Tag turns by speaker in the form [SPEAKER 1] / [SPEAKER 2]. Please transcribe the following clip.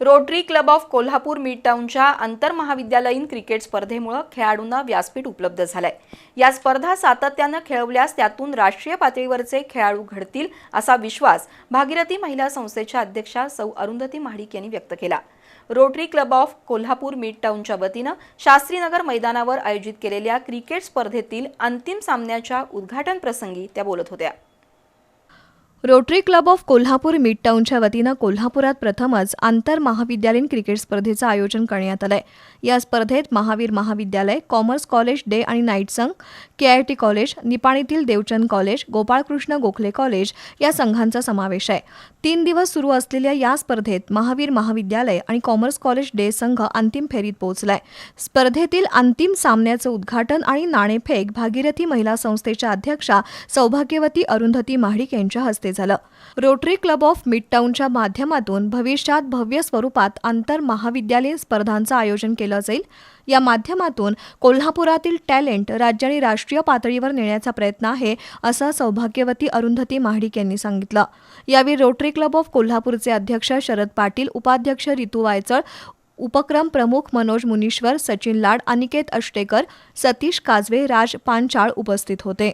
[SPEAKER 1] Rotary Club of Kolhapur mid टाउनच्या आंतरमहाविद्यालयीन cricket स्पर्धेमुळे खेळाडूंना व्यासपीठ उपलब्ध झालंय. या स्पर्धा सातत्यानं खेळवल्यास त्यातून राष्ट्रीय पातळीवरचे खेळाडू घडतील असा विश्वास भागीरथी महिला संस्थेच्या अध्यक्षा सौ अरुंधती महाडिक यांनी व्यक्त केला. रोटरी क्लब ऑफ कोल्हापूर मिडटाऊनच्या वतीनं शास्त्रीनगर मैदानावर आयोजित केलेल्या क्रिकेट स्पर्धेतील अंतिम सामन्याच्या उद्घाटन प्रसंगी त्या बोलत होत्या.
[SPEAKER 2] Rotary Club of Kolhapur mid टाउनच्या वतीनं कोल्हापुरात प्रथमच आंतर महाविद्यालयीन क्रिकेट स्पर्धेचं आयोजन करण्यात आलंय. या स्पर्धेत महावीर महाविद्यालय कॉमर्स कॉलेज डे आणि नाईट संघ के आय टी कॉलेज निपाणीतील देवचंद कॉलेज गोपाळकृष्ण गोखले कॉलेज या संघांचा समावेश आहे. तीन दिवस सुरू असलेल्या या स्पर्धेत महावीर महाविद्यालय आणि कॉमर्स कॉलेज डे संघ अंतिम फेरीत पोहोचलाय. स्पर्धेतील अंतिम सामन्याचं उद्घाटन आणि नाणेफेक भागीरथी महिला संस्थेच्या अध्यक्षा सौभाग्यवती अरुंधती महाडिक यांच्या हस्ते झालं. रोटरी क्लब ऑफ मिडटाऊनच्या माध्यमातून भविष्यात भव्य स्वरूपात आंतर महाविद्यालयीन स्पर्धांचं आयोजन केलं जाईल. या माध्यमातून कोल्हापुरातील टॅलेंट राज्य आणि राष्ट्रीय पातळीवर नेण्याचा प्रयत्न आहे असं सौभाग्यवती अरुंधती महाडिक यांनी सांगितलं. यावेळी रोटरी क्लब ऑफ कोल्हापूरचे अध्यक्ष शरद पाटील उपाध्यक्ष रितू वायचळ उपक्रम प्रमुख मनोज मुनीश्वर सचिन लाड अनिकेत अष्टेकर सतीश काजवे राज पांचाळ उपस्थित होते.